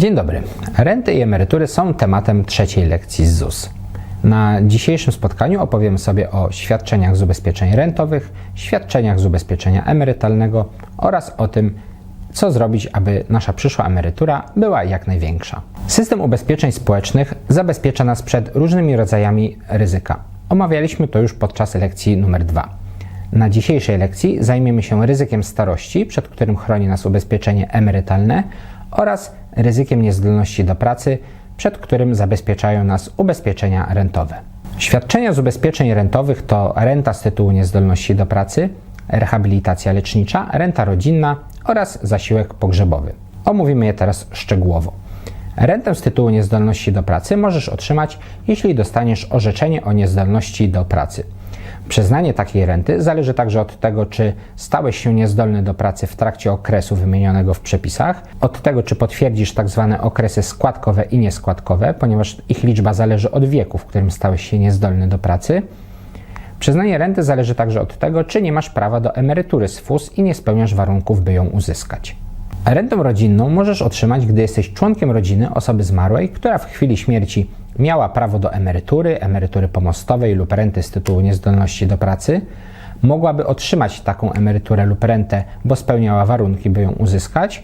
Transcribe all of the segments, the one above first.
Dzień dobry. Renty i emerytury są tematem trzeciej lekcji z ZUS. Na dzisiejszym spotkaniu opowiem sobie o świadczeniach z ubezpieczeń rentowych, świadczeniach z ubezpieczenia emerytalnego oraz o tym, co zrobić, aby nasza przyszła emerytura była jak największa. System ubezpieczeń społecznych zabezpiecza nas przed różnymi rodzajami ryzyka. Omawialiśmy to już podczas lekcji numer 2. Na dzisiejszej lekcji zajmiemy się ryzykiem starości, przed którym chroni nas ubezpieczenie emerytalne oraz ryzykiem niezdolności do pracy, przed którym zabezpieczają nas ubezpieczenia rentowe. Świadczenia z ubezpieczeń rentowych to renta z tytułu niezdolności do pracy, rehabilitacja lecznicza, renta rodzinna oraz zasiłek pogrzebowy. Omówimy je teraz szczegółowo. Rentę z tytułu niezdolności do pracy możesz otrzymać, jeśli dostaniesz orzeczenie o niezdolności do pracy. Przyznanie takiej renty zależy także od tego, czy stałeś się niezdolny do pracy w trakcie okresu wymienionego w przepisach, od tego, czy potwierdzisz tzw. Tak okresy składkowe i nieskładkowe, ponieważ ich liczba zależy od wieku, w którym stałeś się niezdolny do pracy. Przyznanie renty zależy także od tego, czy nie masz prawa do emerytury z FUS i nie spełniasz warunków, by ją uzyskać. Rentę rodzinną możesz otrzymać, gdy jesteś członkiem rodziny osoby zmarłej, która w chwili śmierci miała prawo do emerytury, emerytury pomostowej lub renty z tytułu niezdolności do pracy, mogłaby otrzymać taką emeryturę lub rentę, bo spełniała warunki, by ją uzyskać,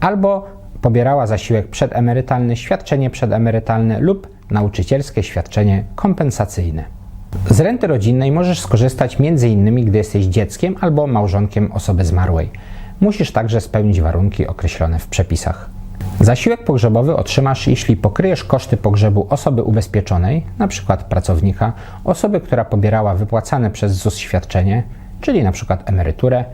albo pobierała zasiłek przedemerytalny, świadczenie przedemerytalne lub nauczycielskie świadczenie kompensacyjne. Z renty rodzinnej możesz skorzystać m.in. gdy jesteś dzieckiem albo małżonkiem osoby zmarłej. Musisz także spełnić warunki określone w przepisach. Zasiłek pogrzebowy otrzymasz, jeśli pokryjesz koszty pogrzebu osoby ubezpieczonej, np. pracownika, osoby, która pobierała wypłacane przez ZUS świadczenie, czyli np. emeryturę,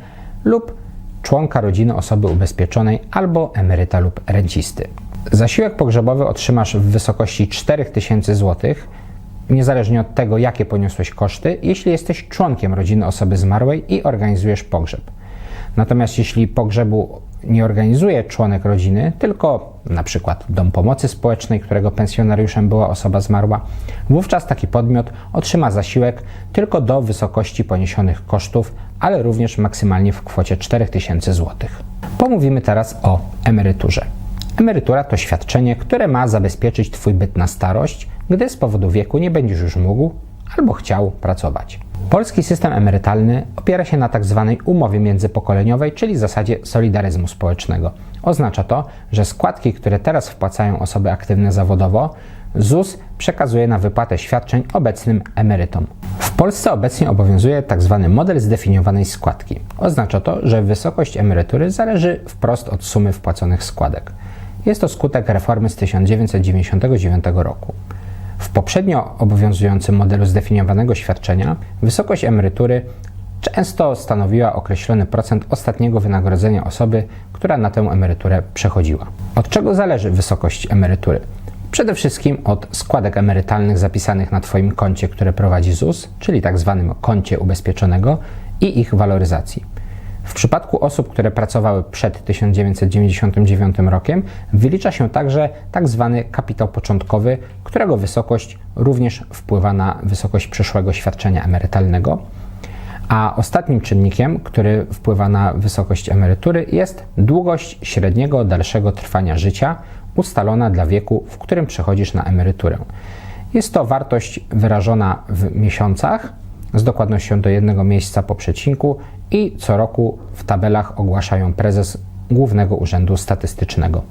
lub członka rodziny osoby ubezpieczonej albo emeryta lub rencisty. Zasiłek pogrzebowy otrzymasz w wysokości 4000 zł, niezależnie od tego, jakie poniosłeś koszty, jeśli jesteś członkiem rodziny osoby zmarłej i organizujesz pogrzeb. Natomiast jeśli pogrzebu nie organizuje członek rodziny, tylko na przykład dom pomocy społecznej, którego pensjonariuszem była osoba zmarła, wówczas taki podmiot otrzyma zasiłek tylko do wysokości poniesionych kosztów, ale również maksymalnie w kwocie 4000 zł. Pomówimy teraz o emeryturze. Emerytura to świadczenie, które ma zabezpieczyć Twój byt na starość, gdy z powodu wieku nie będziesz już mógł albo chciał pracować. Polski system emerytalny opiera się na tzw. Tak umowie międzypokoleniowej, czyli zasadzie solidaryzmu społecznego. Oznacza to, że składki, które teraz wpłacają osoby aktywne zawodowo, ZUS przekazuje na wypłatę świadczeń obecnym emerytom. W Polsce obecnie obowiązuje tzw. Tak model zdefiniowanej składki. Oznacza to, że wysokość emerytury zależy wprost od sumy wpłaconych składek. Jest to skutek reformy z 1999 roku. W poprzednio obowiązującym modelu zdefiniowanego świadczenia wysokość emerytury często stanowiła określony procent ostatniego wynagrodzenia osoby, która na tę emeryturę przechodziła. Od czego zależy wysokość emerytury? Przede wszystkim od składek emerytalnych zapisanych na Twoim koncie, które prowadzi ZUS, czyli tzw. Tak koncie ubezpieczonego i ich waloryzacji. W przypadku osób, które pracowały przed 1999 rokiem, wylicza się także. Tak kapitał początkowy, którego wysokość również wpływa na wysokość przyszłego świadczenia emerytalnego. A ostatnim czynnikiem, który wpływa na wysokość emerytury, jest długość średniego dalszego trwania życia ustalona dla wieku, w którym przechodzisz na emeryturę. Jest to wartość wyrażona w miesiącach z dokładnością do jednego miejsca po przecinku i co roku w tabelach ogłaszają prezes Głównego Urzędu Statystycznego.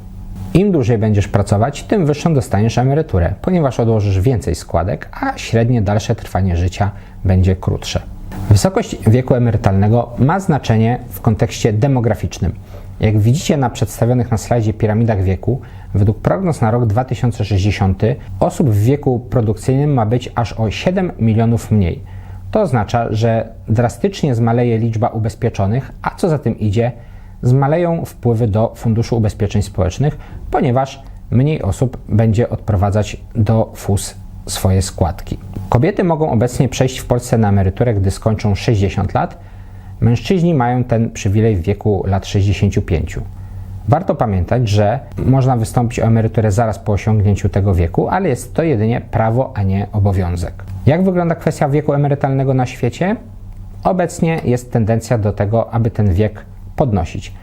Im dłużej będziesz pracować, tym wyższą dostaniesz emeryturę, ponieważ odłożysz więcej składek, a średnie dalsze trwanie życia będzie krótsze. Wysokość wieku emerytalnego ma znaczenie w kontekście demograficznym. Jak widzicie na przedstawionych na slajdzie piramidach wieku, według prognoz na rok 2060 osób w wieku produkcyjnym ma być aż o 7 milionów mniej. To oznacza, że drastycznie zmaleje liczba ubezpieczonych, a co za tym idzie, zmaleją wpływy do Funduszu Ubezpieczeń Społecznych, ponieważ mniej osób będzie odprowadzać do FUS swoje składki. Kobiety mogą obecnie przejść w Polsce na emeryturę, gdy skończą 60 lat. Mężczyźni mają ten przywilej w wieku lat 65. Warto pamiętać, że można wystąpić o emeryturę zaraz po osiągnięciu tego wieku, ale jest to jedynie prawo, a nie obowiązek. Jak wygląda kwestia wieku emerytalnego na świecie? Obecnie jest tendencja do tego, aby ten wiek podnosić.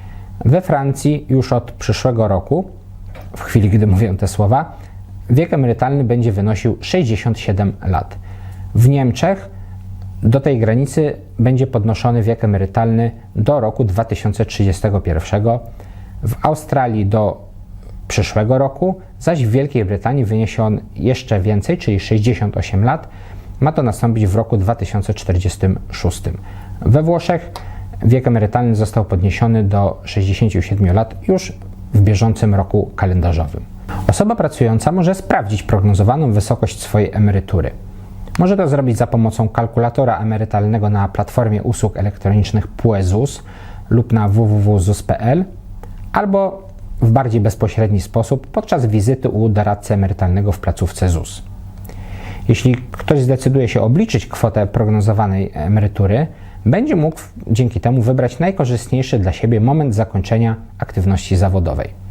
We Francji już od przyszłego roku w chwili, gdy mówię te słowa, wiek emerytalny będzie wynosił 67 lat. W Niemczech do tej granicy będzie podnoszony wiek emerytalny do roku 2031, w Australii do przyszłego roku, zaś w Wielkiej Brytanii wyniesie on jeszcze więcej, czyli 68 lat. Ma to nastąpić w roku 2046. We Włoszech wiek emerytalny został podniesiony do 67 lat już w bieżącym roku kalendarzowym. Osoba pracująca może sprawdzić prognozowaną wysokość swojej emerytury. Może to zrobić za pomocą kalkulatora emerytalnego na platformie usług elektronicznych PUEZUS lub na www.zus.pl albo w bardziej bezpośredni sposób podczas wizyty u doradcy emerytalnego w placówce ZUS. Jeśli ktoś zdecyduje się obliczyć kwotę prognozowanej emerytury, będzie mógł dzięki temu wybrać najkorzystniejszy dla siebie moment zakończenia aktywności zawodowej.